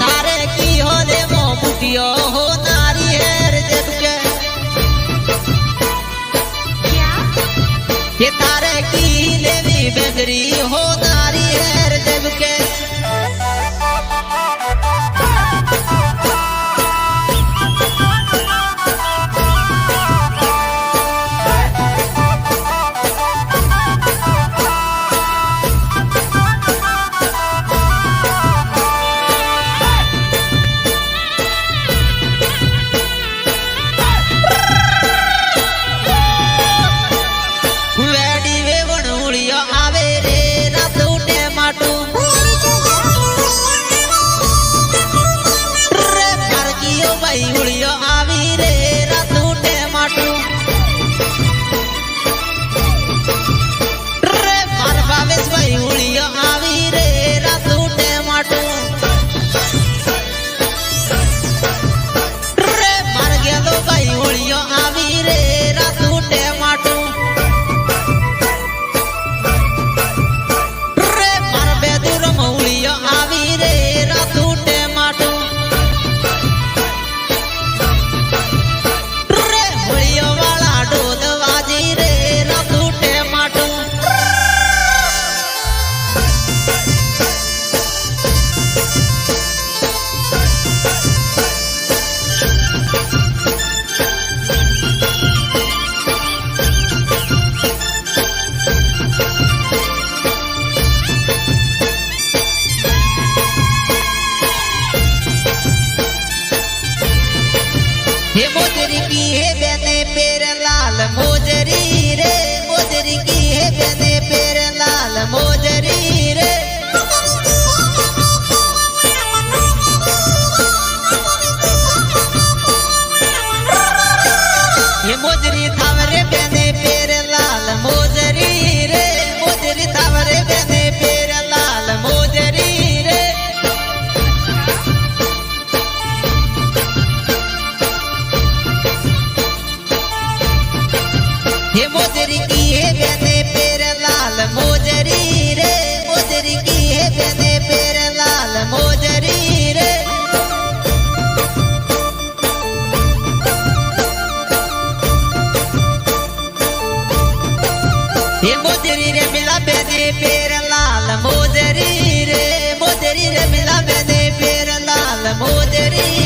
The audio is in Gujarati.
तारे की हो रे मो हो नारी हेर देख के क्या हे तारे की देवी बेदरी हो હે મોજરી કી હે બેને પેર લાલ મોજરી રે? મોજરી કી હે બેને પેર લાલ મોજરી રે? હે મોજરી રે મિલા બેને પેર લાલ મોજરી રે? મોજરી રે મિલા બેને પેર લાલ મોજરી